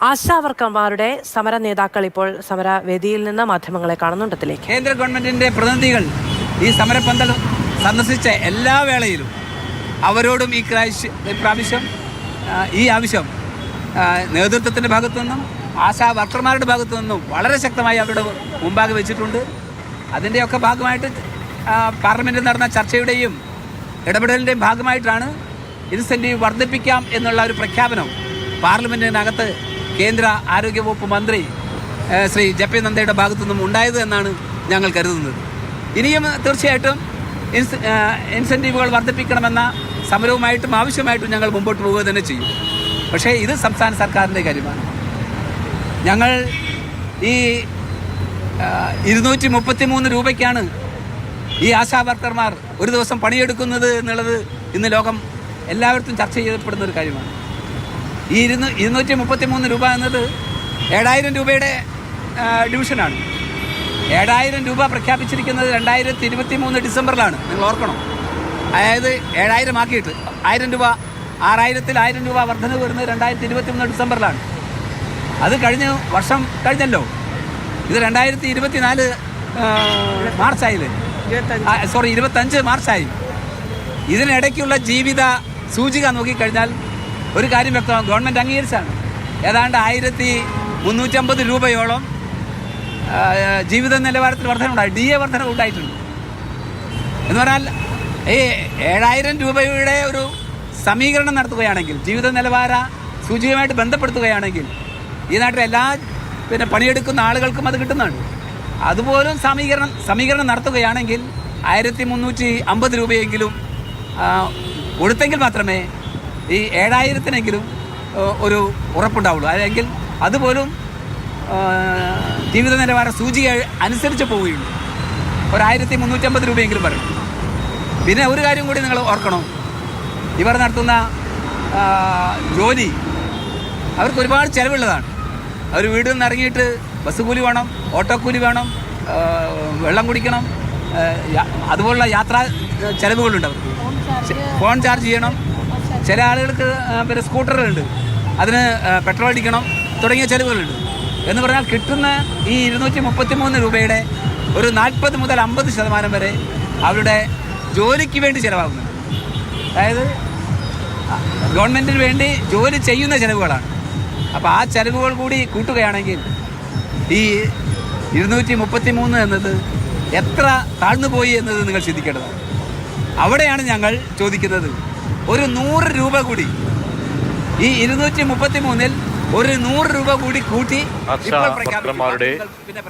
ആശാവർക്കർമാരുടെ സമര നേതാക്കൾ ഇപ്പോൾ സമരവേദിയിൽ നിന്ന് മാധ്യമങ്ങളെ കാണുന്നുണ്ടത്തിലേക്ക് കേന്ദ്ര ഗവൺമെന്റിന്റെ പ്രതിനിധികൾ ഈ സമരപന്തൽ സന്ദർശിച്ച എല്ലാ വേളയിലും അവരോടും ഈ പ്രാവശ്യം ഈ ആവശ്യം നേതൃത്വത്തിന്റെ ഭാഗത്തു നിന്നും ആശാ വർക്കർമാരുടെ ഭാഗത്തു നിന്നും വളരെ ശക്തമായി അവരുടെ മുമ്പാകെ വെച്ചിട്ടുണ്ട്. അതിന്റെയൊക്കെ ഭാഗമായിട്ട് പാർലമെന്റിൽ നടന്ന ചർച്ചയുടെയും ഇടപെടലിന്റെയും ഭാഗമായിട്ടാണ് ഇൻസെന്റീവ് വർദ്ധിപ്പിക്കാം എന്നുള്ള ഒരു പ്രഖ്യാപനം പാർലമെന്റിനകത്ത് കേന്ദ്ര ആരോഗ്യവകുപ്പ് മന്ത്രി ശ്രീ ജെ പി നന്ദയുടെ ഭാഗത്തു നിന്നും ഉണ്ടായത് എന്നാണ് ഞങ്ങൾ കരുതുന്നത്. ഇനിയും തീർച്ചയായിട്ടും ഇൻസ് ഇൻസെന്റീവുകൾ വർദ്ധിപ്പിക്കണമെന്ന സമരവുമായിട്ടും ആവശ്യമായിട്ടും ഞങ്ങൾ മുമ്പോട്ട് പോവുക തന്നെ ചെയ്യും. പക്ഷേ ഇത് സംസ്ഥാന സർക്കാരിന്റെ കാര്യമാണ്. ഞങ്ങൾ ഈ ഇരുന്നൂറ്റി മുപ്പത്തി മൂന്ന് രൂപയ്ക്കാണ് ഈ ആശാ വർക്കർമാർ ഒരു ദിവസം പണിയെടുക്കുന്നത് എന്നുള്ളത് ഇന്ന് ലോകം എല്ലായിടത്തും ചർച്ച ചെയ്യപ്പെടുന്ന ഒരു കാര്യമാണ്. ഈ ഇരുന്ന് ഇരുന്നൂറ്റി മുപ്പത്തി മൂന്ന് രൂപ എന്നത് ഏഴായിരം രൂപയുടെ ഡിവിഷനാണ് ഏഴായിരം രൂപ പ്രഖ്യാപിച്ചിരിക്കുന്നത് രണ്ടായിരത്തി ഇരുപത്തി മൂന്ന് ഡിസംബറിലാണ്. നിങ്ങൾ ഓർക്കണം? അതായത് ഏഴായിരം ആക്കിയിട്ട് ആയിരം രൂപ ആറായിരത്തിൽ ആയിരം രൂപ വർധന വരുന്നത് രണ്ടായിരത്തി ഇരുപത്തി മൂന്ന് ഡിസംബറിലാണ്. അത് കഴിഞ്ഞ വർഷം കഴിഞ്ഞല്ലോ. ഇത് രണ്ടായിരത്തി ഇരുപത്തിനാല് മാർച്ചായില്ലേ? സോറി ഇരുപത്തഞ്ച് മാർച്ചായി. ഇതിനിടയ്ക്കുള്ള ജീവിത സൂചിക നോക്കിക്കഴിഞ്ഞാൽ ഒരു കാര്യം വ്യക്തമാണ്. ഗവൺമെന്റ് അംഗീകരിച്ചാണ്. ഏതാണ്ട് ആയിരത്തി മുന്നൂറ്റമ്പത് രൂപയോളം ജീവിത നിലവാരത്തിൽ വർധന ഉണ്ടായി. ഡി എ വർധന ഉണ്ടായിട്ടുണ്ട്. എന്ന് പറഞ്ഞാൽ ഈ ഏഴായിരം രൂപയുടെ ഒരു സമീകരണം നടത്തുകയാണെങ്കിൽ ജീവിത നിലവാര സൂചികയുമായിട്ട് ബന്ധപ്പെടുത്തുകയാണെങ്കിൽ ഈ നാട്ടിലെ എല്ലാ പിന്നെ പണിയെടുക്കുന്ന ആളുകൾക്കും അത് കിട്ടുന്നുണ്ട് അതുപോലും സമീകരണം സമീകരണം നടത്തുകയാണെങ്കിൽ ആയിരത്തി മുന്നൂറ്റി അമ്പത് രൂപയെങ്കിലും കൊടുത്തെങ്കിൽ മാത്രമേ ഈ ഏഴായിരത്തിനെങ്കിലും ഒരു ഉറപ്പുണ്ടാവുള്ളൂ. അല്ലെങ്കിൽ അതുപോലും ജീവിത നിലവാര സൂചിക അനുസരിച്ച് പോവുകയുള്ളൂ. ഒരായിരത്തി മുന്നൂറ്റമ്പത് രൂപയെങ്കിലും വരണം പിന്നെ ഒരു കാര്യം കൂടി നിങ്ങൾ ഓർക്കണം. ഇവർ നടത്തുന്ന ജോലി അവർക്ക് ഒരുപാട് ചിലവുള്ളതാണ്. അവർ വീട്ടിൽ നിന്ന് ഇറങ്ങിയിട്ട് ബസ് കൂലി വേണം ഓട്ടോ കൂലി വേണം വെള്ളം കുടിക്കണം അതുപോലുള്ള യാത്രാ ചിലവുകളുണ്ട് അവർക്ക്. ഫോൺ ചാർജ് ചെയ്യണം ചില ആളുകൾക്ക് പിന്നെ സ്കൂട്ടറുകളുണ്ട്. അതിന് പെട്രോൾ അടിക്കണം തുടങ്ങിയ ചിലവുകളുണ്ട്. എന്ന് പറഞ്ഞാൽ കിട്ടുന്ന ഈ ഇരുന്നൂറ്റി മുപ്പത്തി മൂന്ന് രൂപയുടെ ഒരു നാൽപ്പത് മുതൽ അമ്പത് ശതമാനം വരെ അവരുടെ ജോലിക്ക് വേണ്ടി ചിലവാകുന്നുണ്ട്. അതായത് ഗവൺമെന്റിന് വേണ്ടി ജോലി ചെയ്യുന്ന ചിലവുകളാണ്. അപ്പോൾ ആ ചിലവുകൾ കൂടി കൂട്ടുകയാണെങ്കിൽ ഈ ഇരുന്നൂറ്റി മുപ്പത്തി മൂന്ന് എന്നത് എത്ര താഴ്ന്നു പോയി എന്നത് നിങ്ങൾ ചിന്തിക്കേണ്ടതാണ്. അവിടെയാണ് ഞങ്ങൾ ചോദിക്കുന്നത്. ഒരു നൂറ് രൂപ കൂടി. ഈ ഇരുന്നൂറ്റി മുപ്പത്തി മൂന്നിൽ ഒരു നൂറ് രൂപ കൂടി കൂട്ടി